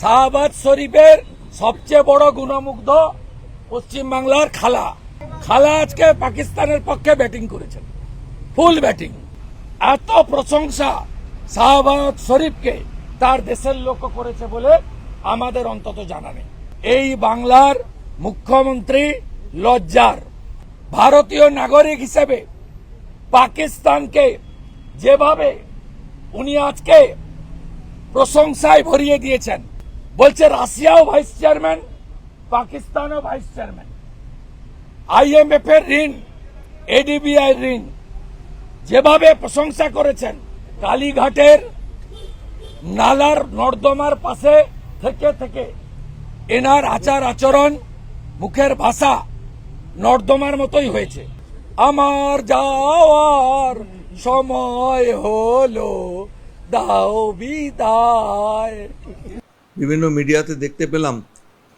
শাহবাজ শরীফের সবচেয়ে বড় গুণমুগ্ধ পশ্চিমবাংলার খালা। খালা আজকে পাকিস্তানের পক্ষে ব্যাটিং করেছেন। Full batting. এত প্রশংসা শাহবাজ শরীফকে তার দেশের লোক করেছে বলে আমাদের অন্তত জানা নেই। এই বাংলার মুখ্যমন্ত্রী লজ্জার। ভারতীয় নাগরিক হিসেবে পাকিস্তানকে যেভাবে উনি আজকে প্রশংসায় ভরিয়ে দিয়েছেন বলছে রাশিয়াও ভাইস চেয়ারম্যান, পাকিস্তানও ভাইস চেয়ারম্যান। আইএমএফ এর ঋণ এডিবিআই ঋণ, যেভাবে প্রশংসা করেছেন, কালীঘাটের নালার নর্দমার পাশে থেকে থেকে এনার আচার আচরণ মুখের ভাষা নর্দমার মতোই হয়েছে। আমার যাওয়ার সময় হলো, দাও বিদায়। বিভিন্ন মিডিয়াতে দেখতে পেলাম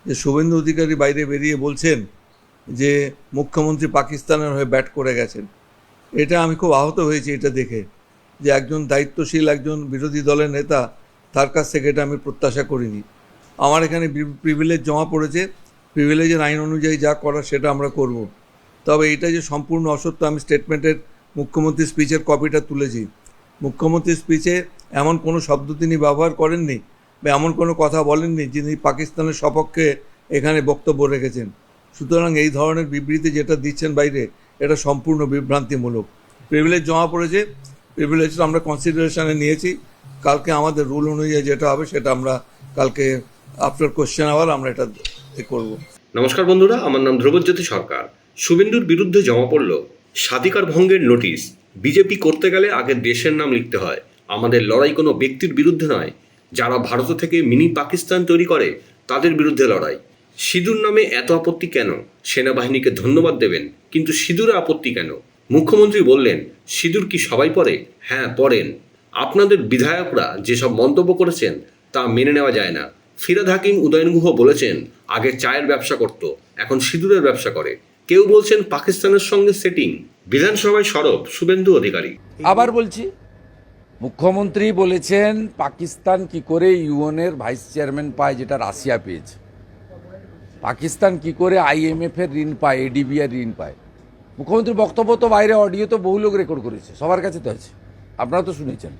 যে শুভেন্দু অধিকারী বাইরে বেরিয়ে বলছেন যে মুখ্যমন্ত্রী পাকিস্তানের হয়ে ব্যাট করে গেছেন। এটা আমি খুব আহত হয়েছি এটা দেখে যে একজন দায়িত্বশীল, একজন বিরোধী দলের নেতা তার কাছ থেকে এটা আমি প্রত্যাশা করিনি। আমার এখানে প্রিভিলেজ জমা পড়েছে প্রিভিলেজের আইন অনুযায়ী যা করার সেটা আমরা করব। তবে এটা যে সম্পূর্ণ অসত্য, আমি স্টেটমেন্টের মুখ্যমন্ত্রীর স্পিচের কপিটা তুলেছি। মুখ্যমন্ত্রীর স্পিচে এমন কোনো শব্দ তিনি ব্যবহার করেননি বা এমন কোনো কথা বলেননি যিনি পাকিস্তানের সপক্ষে এখানে বক্তব্য রেখেছেন। সুতরাং এই ধরনের বিবৃতি যেটা দিচ্ছেন বাইরে, এটা সম্পূর্ণ বিভ্রান্তিমূলক। প্রিভিলেজ জমা পড়েছে প্রিভিলেজটা আমরা কনসিডারেশনে নিয়েছি। কালকে আমাদের রুল অনুযায়ী যেটা হবে সেটা আমরা কালকে আফটার কোশ্চেন আওয়ার আমরা এটা করব। নমস্কার বন্ধুরা, আমার নাম ধ্রুবজ্যোতি সরকার। শুভেন্দুর বিরুদ্ধে জমা পড়ল স্বাধিকার ভঙ্গের নোটিশ বিজেপি করতে গেলে আগে দেশের নাম লিখতে হয়। আমাদের লড়াই কোনো ব্যক্তির বিরুদ্ধে নয় যারা ভারত থেকে মিনি পাকিস্তান তৈরি করে, তাদের বিরুদ্ধে লড়াই। সিঁদুর নামে এত আপত্তি কেন? সেনাবাহিনীকে ধন্যবাদ দেবেন, কিন্তু সিঁদুরে আপত্তি কেন? মুখ্যমন্ত্রী বললেন, সিঁদুর কি সবাই পড়ে? হ্যাঁ পড়েন। আপনাদের বিধায়করা যেসব মন্তব্য করেছেন, তা মেনে নেওয়া যায় না। ফিরাদ হাকিম উদয়ন গুহ বলেছেন, আগে চায়ের ব্যবসা করত, এখন সিঁদুরের ব্যবসা করে। কেউ বলছেন, পাকিস্তানের সঙ্গে সেটিং। বিধানসভায় সরব শুভেন্দু অধিকারী। আবার বলছি মুখ্যমন্ত্রী বলেছেন, পাকিস্তান কি করে ইউএনের ভাইস চেয়ারম্যান পায় যেটা রাশিয়া পেয়েছে? পাকিস্তান কি করে আইএমএফ এর ঋণ পায়, এডিবি এডিবিআর ঋণ পায়? মুখ্যমন্ত্রীর বক্তব্য তো বাইরে, অডিও তো বহু লোক রেকর্ড করেছে, সবার কাছে তো আছে, আপনারা তো শুনেছেন।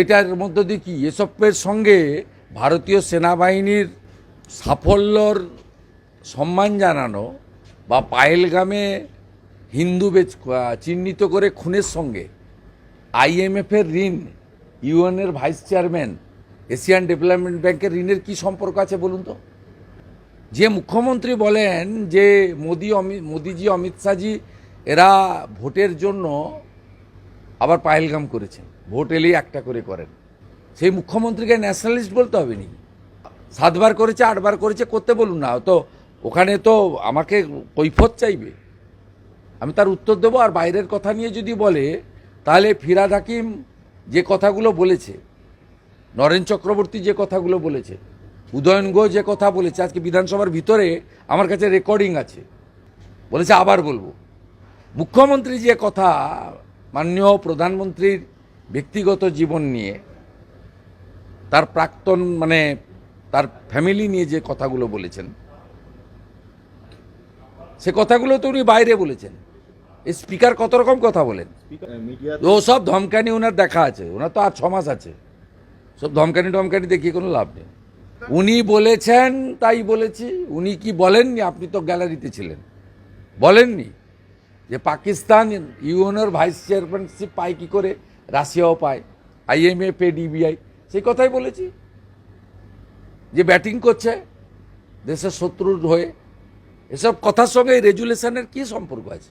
এটার মধ্য দিয়ে কি? এসবের সঙ্গে ভারতীয় সেনাবাহিনীর সাফল্যর সম্মান জানানো বা পায়েলগামে হিন্দু বেচ চিহ্নিত করে খুনের সঙ্গে আইএমএফের ঋণ ইউএনের ভাইস চেয়ারম্যান, এশিয়ান ডেভেলপমেন্ট ব্যাংকের ঋণের কি সম্পর্ক আছে বলুন তো? যে মুখ্যমন্ত্রী বলেন যে মোদি অমিত মোদিজি, অমিত শাহজি, এরা ভোটের জন্য আবার পায়েলগাম করেছেন। ভোট এলেই একটা করে করেন। সেই মুখ্যমন্ত্রীকে ন্যাশনালিস্ট বলতে হবে নি সাতবার করেছে, আটবার করেছে, করতে বলুন না। তো ওখানে তো আমাকে কৈফত চাইবে। আমি তার উত্তর দেবো আর বাইরের কথা নিয়ে যদি বলে তাহলে ফিরাদ হাকিম যে কথাগুলো বলেছে, নরেন চক্রবর্তী যে কথাগুলো বলেছে, উদয়ন গো যে কথা বলেছে, আজকে বিধানসভার ভিতরে আমার কাছে রেকর্ডিং আছে। বলেছে, আবার বলব, মুখ্যমন্ত্রী যে কথা মাননীয় প্রধানমন্ত্রীর ব্যক্তিগত জীবন নিয়ে, তার প্রাক্তন মানে তার ফ্যামিলি নিয়ে যে কথাগুলো বলেছেন, সে কথাগুলো তো উনি বাইরে বলেছেন। স্পিকার কত রকম কথা বলেন? ও সব ধমকানি ওনার দেখা আছে ওনার তো আর ছ মাস আছে। সব ধমকানি টমকানি দেখিয়ে কোনো লাভ নেই। উনি বলেছেন তাই বলেছি উনি কি বলেননি? আপনি তো গ্যালারিতে ছিলেন। বলেননি যে পাকিস্তান ইউএনওর ভাইস চেয়ারম্যানশিপ পায় কি করে? রাশিয়াও পায় আইএমএফ এ ডিবিআই সেই কথাই বলেছি। যে ব্যাটিং করছে দেশের শত্রুর হয়ে এসব কথার সঙ্গে এই রেজুলেশনের কী সম্পর্ক আছে?